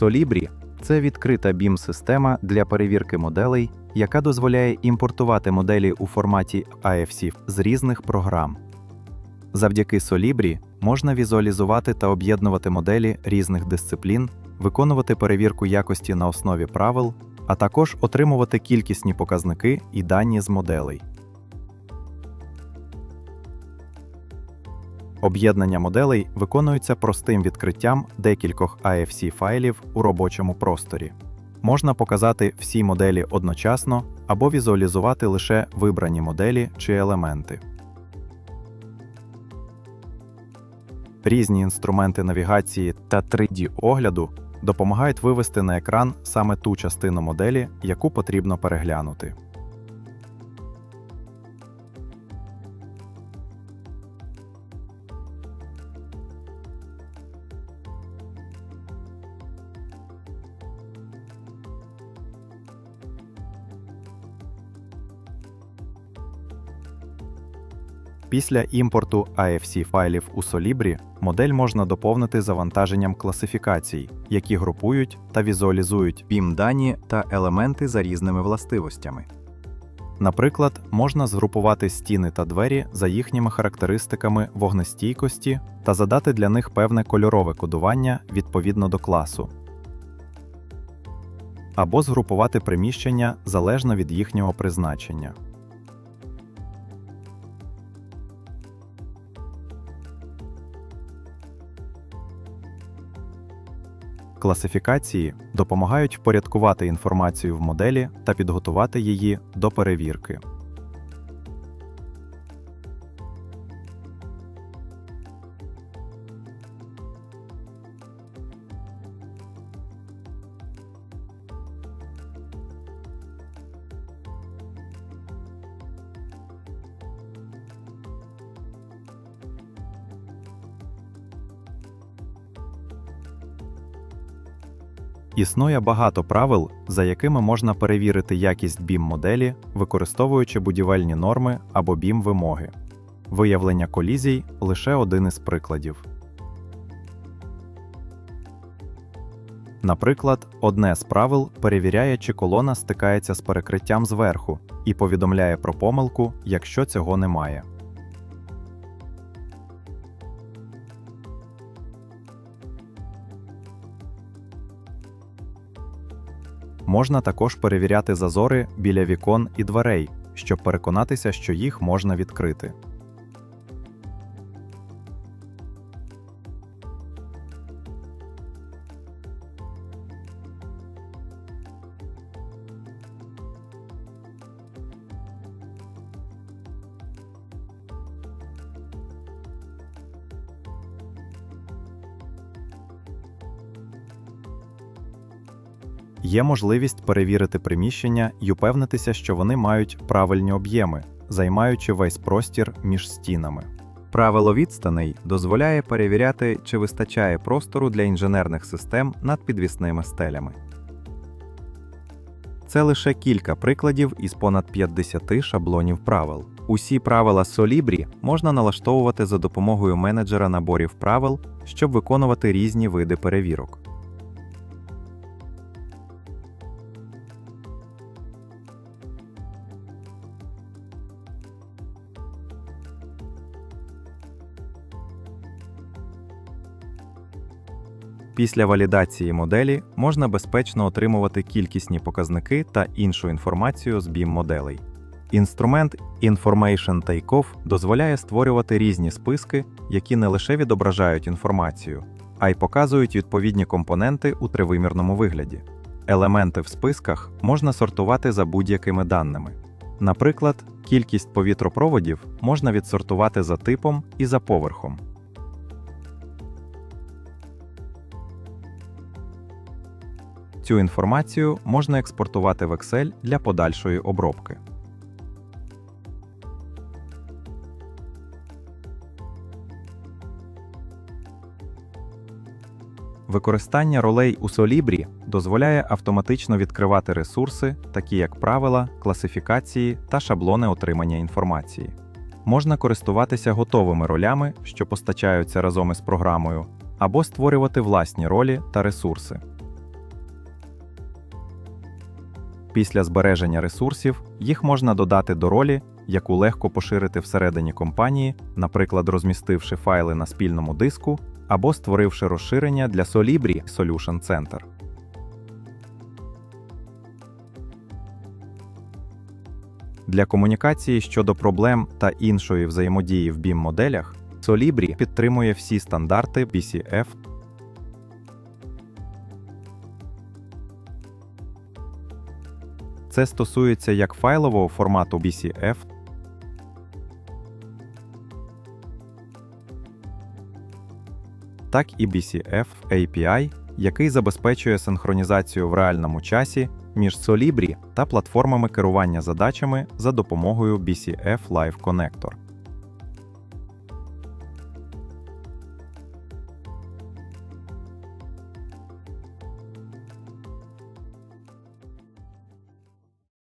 Solibri – це відкрита BIM-система для перевірки моделей, яка дозволяє імпортувати моделі у форматі AFC з різних програм. Завдяки Solibri можна візуалізувати та об'єднувати моделі різних дисциплін, виконувати перевірку якості на основі правил, а також отримувати кількісні показники і дані з моделей. Об'єднання моделей виконується простим відкриттям декількох AFC файлів у робочому просторі. Можна показати всі моделі одночасно або візуалізувати лише вибрані моделі чи елементи. Різні інструменти навігації та 3D-огляду допомагають вивести на екран саме ту частину моделі, яку потрібно переглянути. Після імпорту AFC файлів у Solibri модель можна доповнити завантаженням класифікацій, які групують та візуалізують BIM дані та елементи за різними властивостями. Наприклад, можна згрупувати стіни та двері за їхніми характеристиками вогнестійкості та задати для них певне кольорове кодування відповідно до класу, або згрупувати приміщення залежно від їхнього призначення. Класифікації допомагають впорядкувати інформацію в моделі та підготувати її до перевірки. Існує багато правил, за якими можна перевірити якість BIM-моделі, використовуючи будівельні норми або BIM-вимоги. Виявлення колізій лише один із прикладів. Наприклад, одне з правил перевіряє, чи колона стикається з перекриттям зверху і повідомляє про помилку, якщо цього немає. Можна також перевіряти зазори біля вікон і дверей, щоб переконатися, що їх можна відкрити. Є можливість перевірити приміщення і упевнитися, що вони мають правильні об'єми, займаючи весь простір між стінами. Правило відстаней дозволяє перевіряти, чи вистачає простору для інженерних систем над підвісними стелями. Це лише кілька прикладів із понад 50 шаблонів правил. Усі правила Solibri можна налаштовувати за допомогою менеджера наборів правил, щоб виконувати різні види перевірок. Після валідації моделі можна безпечно отримувати кількісні показники та іншу інформацію з BIM-моделей. Інструмент Information Takeoff дозволяє створювати різні списки, які не лише відображають інформацію, а й показують відповідні компоненти у тривимірному вигляді. Елементи в списках можна сортувати за будь-якими даними. Наприклад, кількість повітропроводів можна відсортувати за типом і за поверхом. Цю інформацію можна експортувати в Excel для подальшої обробки. Використання ролей у Solibri дозволяє автоматично відкривати ресурси, такі як правила, класифікації та шаблони отримання інформації. Можна користуватися готовими ролями, що постачаються разом із програмою, або створювати власні ролі та ресурси. Після збереження ресурсів їх можна додати до ролі, яку легко поширити всередині компанії, наприклад, розмістивши файли на спільному диску або створивши розширення для Solibri Solution Center. Для комунікації щодо проблем та іншої взаємодії в BIM-моделях Solibri підтримує всі стандарти BCF. Це стосується як файлового формату BCF, так і BCF API, який забезпечує синхронізацію в реальному часі між Solibri та платформами керування задачами за допомогою BCF Live Connector.